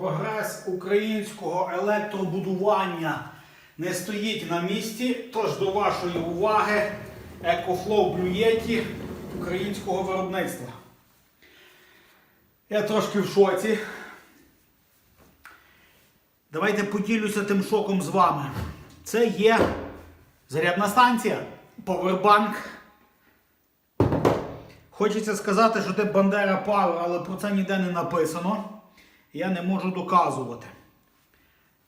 Прогрес українського електробудування не стоїть на місці. Тож до вашої уваги Blue Yeti українського виробництва. Я трошки в шоці. Давайте поділюся тим шоком з вами. Це є зарядна станція, повербанк. Хочеться сказати, що це Бандера Power, але про це ніде не написано. Я не можу доказувати.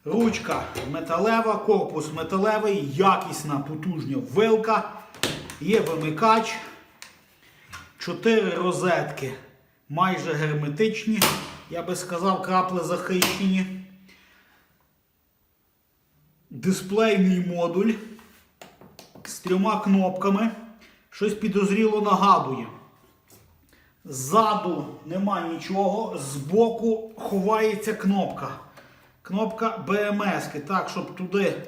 Ручка металева, корпус металевий, якісна, потужна вилка. Є вимикач. Чотири розетки майже герметичні. Я би сказав, крапли захищені. Дисплейний модуль з трьома кнопками. Щось підозріло нагадує. Ззаду нема нічого, збоку ховається кнопка. Кнопка BMS, так, щоб туди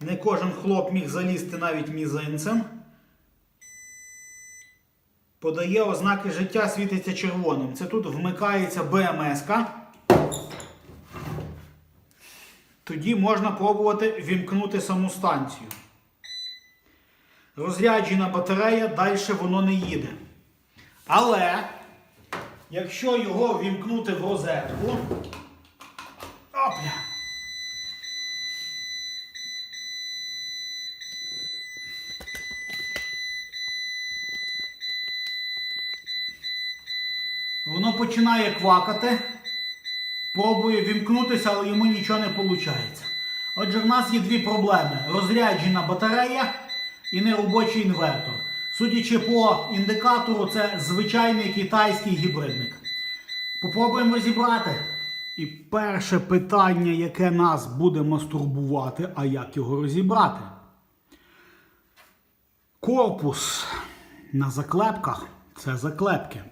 не кожен хлоп міг залізти навіть мізинцем. Подає ознаки життя, світиться червоним. Це тут вмикається BMS. Тоді можна пробувати вімкнути саму станцію. Розряджена батарея, далі воно не їде. Але, якщо його вімкнути в розетку, опля, воно починає квакати, пробує вімкнутися, але йому нічого не виходить. Отже, в нас є дві проблеми: розряджена батарея і неробочий інвертор. Судячи по індикатору, це звичайний китайський гібридник. Попробуємо розібрати. І перше питання, яке нас буде мастурбувати, а як його розібрати? Корпус на заклепках це заклепки.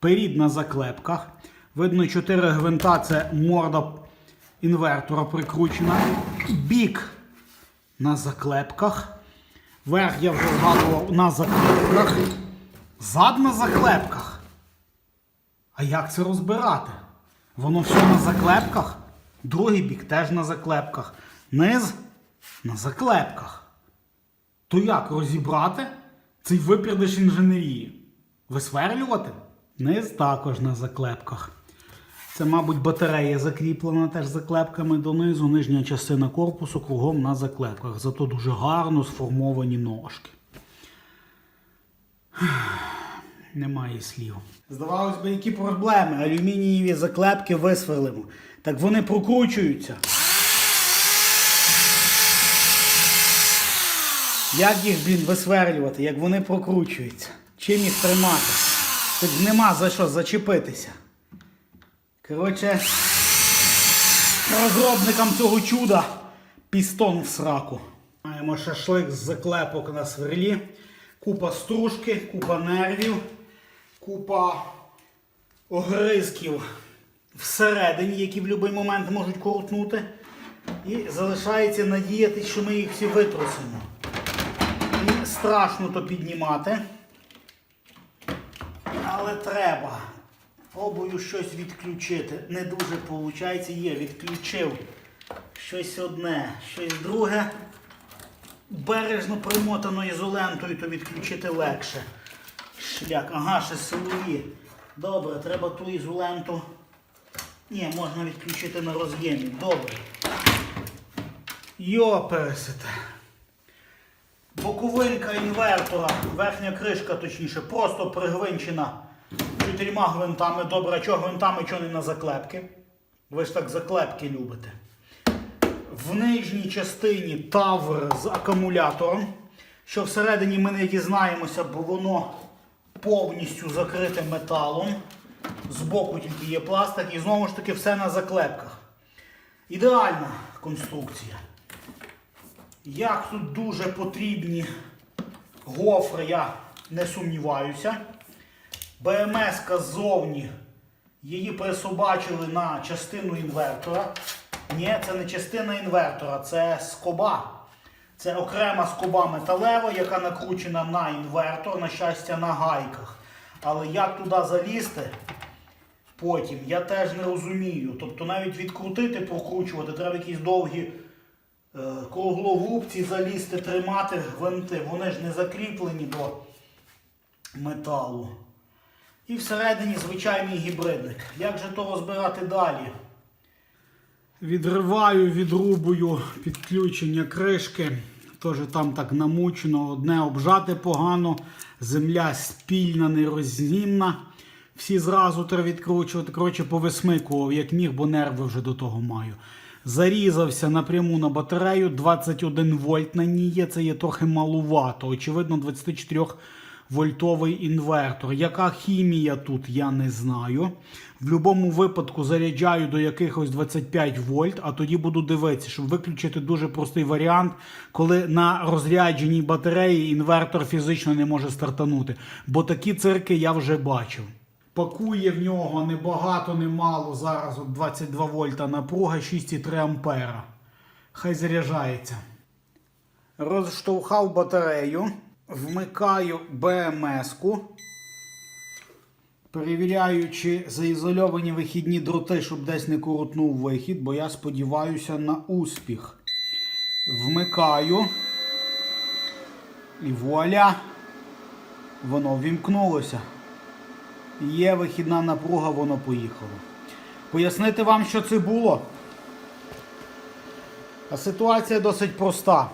Перід на заклепках. Видно, 4 гвинта це морда інвертора прикручена. Бік на заклепках. Верх я вже згадував на заклепках. Зад на заклепках. А як це розбирати? Воно все на заклепках. Другий бік теж на заклепках. Низ на заклепках. То як розібрати цей випердиш інженерії? Висверлювати? Низ також на заклепках. Це, мабуть, батарея закріплена теж заклепками донизу, нижня частина корпусу кругом на заклепках. Зато дуже гарно сформовані ножки. Немає слів. Здавалось би, які проблеми. Алюмінієві заклепки висверлимо. Так вони прокручуються. Як їх, блін, висверлювати, як вони прокручуються? Чим їх тримати? Тут нема за що зачепитися. Коротше, розробникам цього чуда пістон в сраку. Маємо шашлик з заклепок на сверлі, купа стружки, купа нервів, купа огризків всередині, які в будь-який момент можуть коротнути. І залишається надіятися, що ми їх всі витрусимо. І страшно то піднімати. Але треба. Пробую щось відключити. Не дуже виходить. Є, відключив. Щось одне, щось друге. Бережно примотано ізолентою, то відключити легше. Шлях. Ага, ще силові. Добре, треба ту ізоленту. Ні, можна відключити на роз'ємі. Добре. Йо, пересите. Боковинка інвертора, верхня кришка, точніше, просто пригвинчена чотирма гвинтами. Добре, а чого гвинтами, чого не на заклепки? Ви ж так заклепки любите. В нижній частині тавр з акумулятором, що всередині ми не дізнаємося, бо воно повністю закрите металом. Збоку тільки є пластик і знову ж таки все на заклепках. Ідеальна конструкція. Як тут дуже потрібні гофри, я не сумніваюся. БМС ззовні її присобачили на частину інвертора. Ні, це не частина інвертора, це скоба. Це окрема скоба металева, яка накручена на інвертор, на щастя, на гайках. Але як туди залізти, Потім я теж не розумію. Тобто навіть відкрутити, прокручувати, треба якісь довгі е, круглогубці залізти, тримати гвинти. Вони ж не закріплені до металу. І всередині звичайний гібридник. Як же то розбирати далі? Відриваю, відрубую підключення кришки. Теж там так намучено, одне обжати погано, земля спільна, нерознімна. Всі зразу треба відкручувати. Коротше, повисмикував, як міг, бо нерви вже до того маю. Зарізався напряму на батарею, 21 вольт на ній є, це є трохи малувато. Очевидно, 24 вольтовий інвертор. Яка хімія тут, я не знаю. В будь-якому випадку заряджаю до якихось 25 вольт, а тоді буду дивитися, щоб виключити дуже простий варіант, коли на розрядженій батареї інвертор фізично не може стартанути. Бо такі цирки я вже бачив. Пакує в нього не багато, не мало. Зараз 22 вольта напруга, 6,3 ампера. Хай заряджається. Розштовхав батарею, вмикаю БМС-ку. Перевіряю, чи заізольовані вихідні дроти, щоб десь не коротнув вихід, бо я сподіваюся на успіх. Вмикаю. І вуаля! Воно вімкнулося. Є вихідна напруга, воно поїхало. Пояснити вам, що це було? А ситуація досить проста.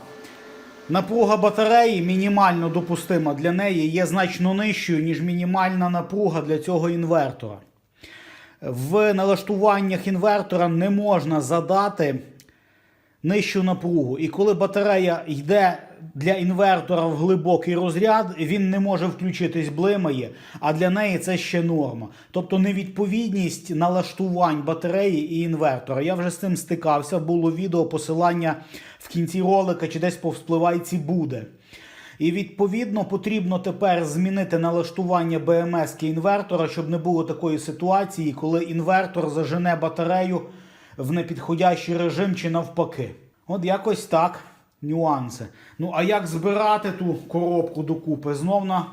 Напруга батареї мінімально допустима для неї є значно нижчою, ніж мінімальна напруга для цього інвертора. В налаштуваннях інвертора не можна задати нижчу напругу. І коли батарея йде для інвертора в глибокий розряд, він не може включитись, блимає, а для неї це ще норма. Тобто невідповідність налаштувань батареї і інвертора. Я вже з цим стикався, було відео, посилання в кінці ролика чи десь по вспливайці буде. І відповідно потрібно тепер змінити налаштування БМС інвертора, щоб не було такої ситуації, коли інвертор зажене батарею в непідходящий режим чи навпаки. От якось так. Нюанси. Ну, а як збирати ту коробку докупи? Знов на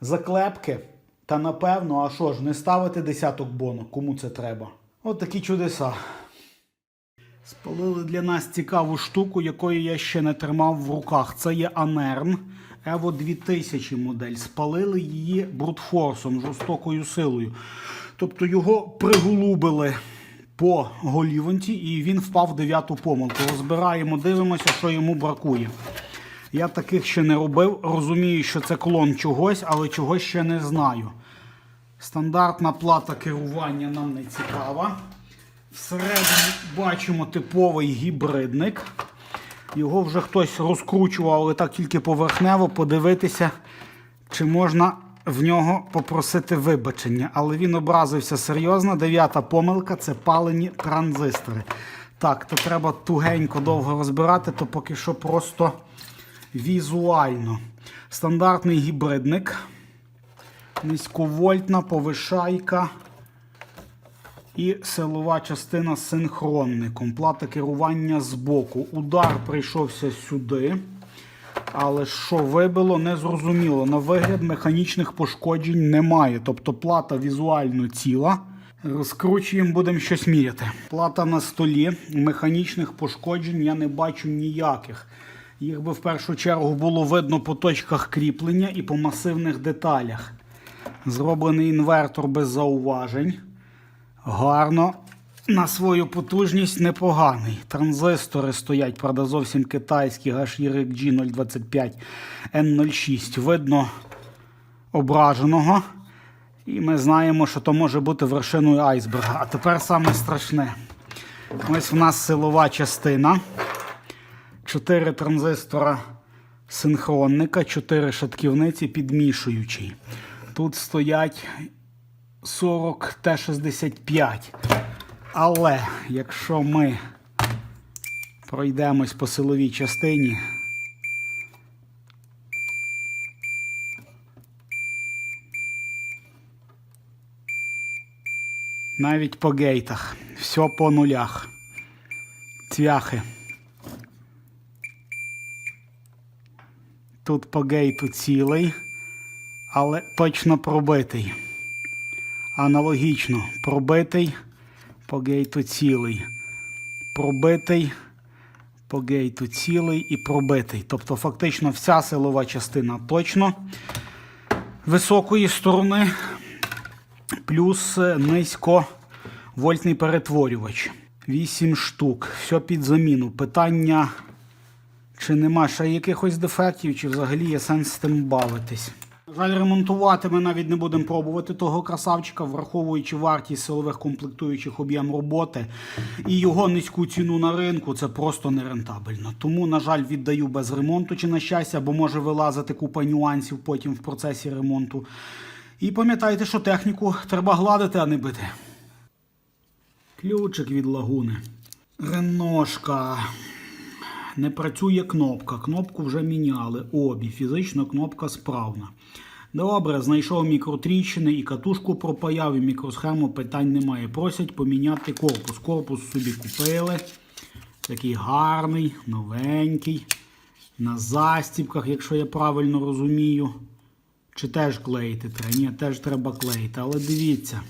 заклепки. Та напевно, а що ж, не ставити десяток бонок, кому це треба. От такі чудеса. Спалили для нас цікаву штуку, якої я ще не тримав в руках. Це є Анерн Evo 2000 модель. Спалили її брутфорсом, жорстокою силою. Тобто його приголубили по голівонці і він впав в дев'яту помилку. Розбираємо, дивимося, що йому бракує. Я таких ще не робив. Розумію, що це клон чогось, але чогось ще не знаю. Стандартна плата керування нам не цікава. Всередині бачимо типовий гібридник. Його вже хтось розкручував, але так тільки поверхнево подивитися, чи можна в нього попросити вибачення. Але він образився серйозно. Дев'ята помилка це палені транзистори. Так, то треба тугенько довго розбирати, то поки що просто візуально. Стандартний гібридник. Низьковольтна повишайка. І силова частина з синхронником. Плата керування збоку. Удар прийшовся сюди. Але що вибило, не зрозуміло. На вигляд механічних пошкоджень немає. Тобто плата візуально ціла. Розкручуємо, будемо щось міряти. Плата на столі. Механічних пошкоджень я не бачу ніяких. Їх би в першу чергу було видно по точках кріплення і по масивних деталях. Зроблений інвертор без зауважень. Гарно. На свою потужність непоганий. Транзистори стоять, правда, зовсім китайські HYRG 025 N06. Видно ображеного. І ми знаємо, що то може бути вершиною айсберга. А тепер саме страшне. Ось в нас силова частина. 4 транзистора синхронника, 4 шатківниці підмішуючий. Тут стоять 40 Т65. Але якщо ми пройдемось по силовій частині, навіть по гейтах, все по нулях, цвяхи. Тут по гейту цілий, але точно пробитий. Аналогічно пробитий по гейту цілий. Пробитий по гейту цілий і пробитий. Тобто, фактично, вся силова частина точно високої сторони, плюс е, низьковольтний перетворювач. 8 штук. Все під заміну. Питання, чи нема ще якихось дефектів, чи взагалі є сенс з тим бавитись. Жаль, ремонтувати ми навіть не будемо пробувати того красавчика, враховуючи вартість силових комплектуючих об'єм роботи і його низьку ціну на ринку, це просто нерентабельно. Тому, на жаль, віддаю без ремонту чи на щастя, бо може вилазити купа нюансів потім в процесі ремонту. І пам'ятайте, що техніку треба гладити, а не бити. Ключик від лагуни. Реношка. Не працює кнопка. Кнопку вже міняли. Обі. Фізично кнопка справна. Добре, знайшов мікротріщини і катушку пропаяв, і мікросхему питань немає. Просять поміняти корпус. Корпус собі купили. Такий гарний, новенький. На застібках, якщо я правильно розумію. Чи теж клеїти треба? Ні, теж треба клеїти. Але дивіться,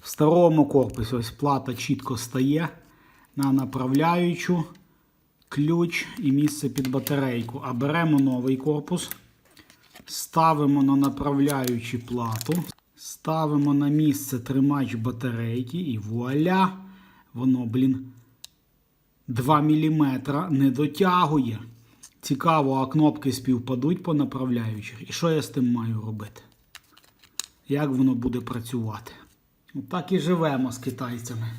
в старому корпусі ось плата чітко стає на направляючу, ключ і місце під батарейку. А беремо новий корпус, ставимо на направляючу плату, ставимо на місце тримач батарейки і вуаля, воно, блін, 2 мм не дотягує. Цікаво, а кнопки співпадуть по направляючих. І що я з тим маю робити? Як воно буде працювати? Отак і живемо з китайцями.